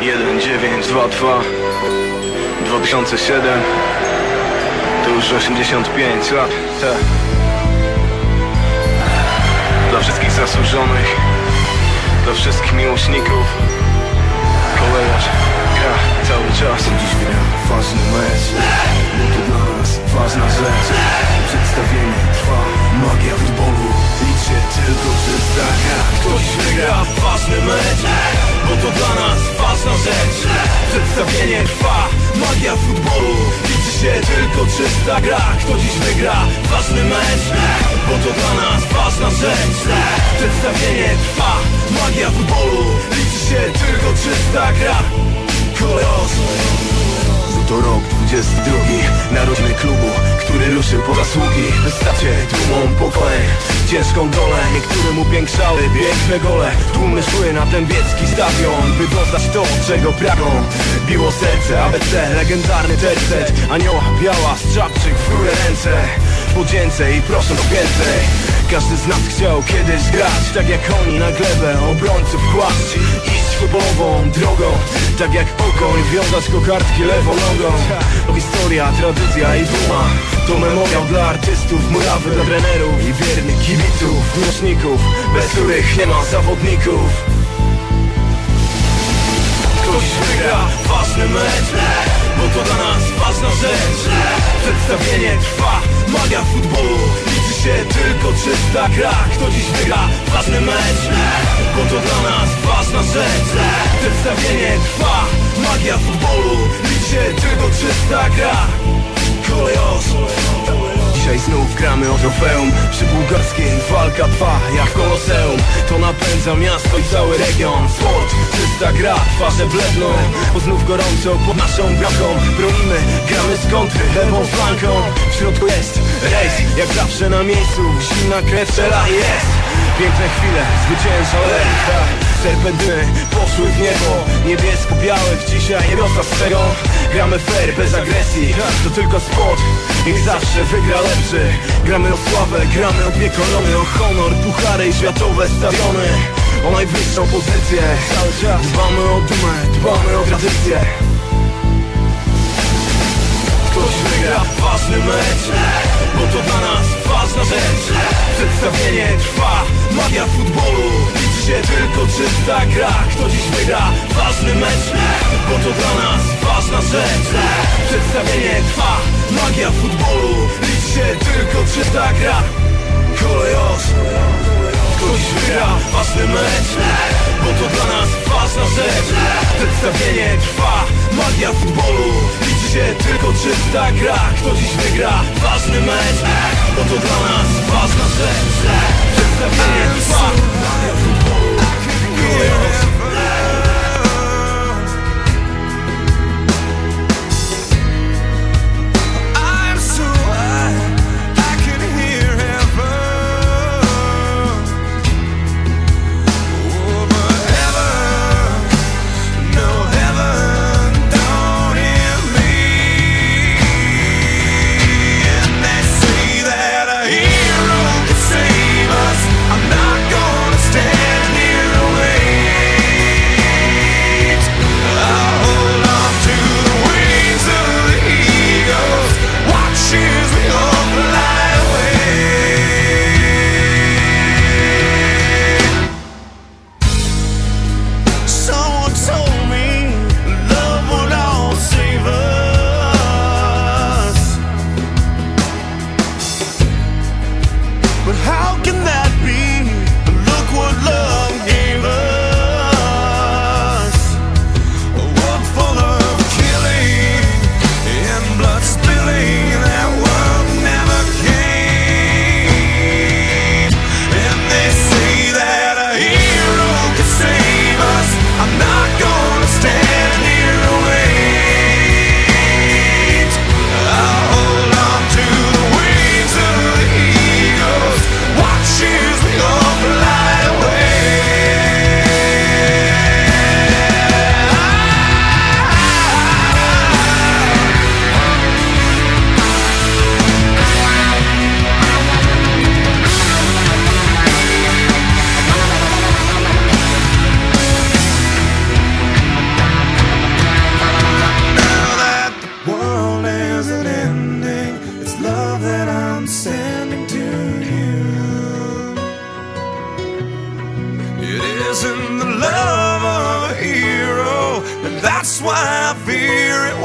1922 2007 To już 85 lat. Te. Dla wszystkich zasłużonych. Dla wszystkich miłośników. Kolejarz gra cały czas. Dziś gra ważny mecz. Bo to dla nas ważna rzecz. Przedstawienie trwa. Magia futbolu Liczy tylko czysta gra Ktoś wygra ważny mecz Bo to dla nas ważna rzecz. Przedstawienie trwa Magia futbolu. Liczy się tylko czysta gra. Kto dziś wygra? Ważny mecz. Bo to dla nas ważna rzecz. Przedstawienie trwa Magia futbolu. Liczy się tylko czysta gra. Kolejos to rok 22 Narodziny klubu, który ruszył po zasługi. Wystarcie tłumą pokoleń Ciężką dolę, niektórym upiększały piękne gole. Tłumy szły na ten biecki stadion. By dostać to, czego pragną. Biło serce, ABC, legendarny tercet Anioła biała, strzapczyk w górę ręce Podzięce i proszę o więcej. Każdy z nas chciał kiedyś grać Tak jak oni na glebę obrońców kłaść Iść futbolową drogą Tak jak okoń wiązać kokardki lewą nogą. To historia, tradycja i duma To memoriał dla artystów, murawy dla trenerów I wiernych kibiców, miłośników Bez których nie ma zawodników Ktoś wygra ważny mecz. Bo to dla nas ważna rzecz. Przedstawienie trwa, magia futbolu Liczy się tylko czysta gra. Kto dziś wygra ważny mecz? Bo to dla nas ważna rzecz. Przedstawienie trwa, magia futbolu Liczy się tylko czysta gra. Kolejos Dzisiaj znów gramy o trofeum. Przy bułgarskiej walka trwa jak koloseum. To napędza miasto i cały region. Sport, czysta gra, twarze bledną. Bo znów gorąco pod naszą bramką. Bronimy, gramy z kontry, lewą flanką. W środku jest rejs, jak zawsze na miejscu. Zimna krew strzela jest. Piękne chwile, zwycięża lęka Serpentyny poszły w niebo. Niebiesko-białych dzisiaj niebiosa strzegą Gramy fair, bez agresji. To tylko sport i zawsze wygra lepszy. Gramy o sławę, gramy o dwie korony O honor, puchary i światowe stadiony. O najwyższą pozycję. Cały czas. Dbamy o dumę, dbamy o tradycję. Ktoś wygra ważny mecz Bo to dla nas ważna rzecz. Przedstawienie trwa Magia futbolu się tylko czysta gra. Kto dziś wygra? Ważny mecz. Bo to dla nas ważna rzecz. Przedstawienie trwa. Magia futbolu. Liczy się tylko czysta gra. Kolejos Ktoś wygra? Ważny mecz. Bo to dla nas ważna rzecz. Przedstawienie trwa. Magia futbolu. Liczy się tylko czysta gra. Kto dziś wygra? Ważny mecz. Bo to dla nas ważna rzecz in the love of a hero, and that's why I fear it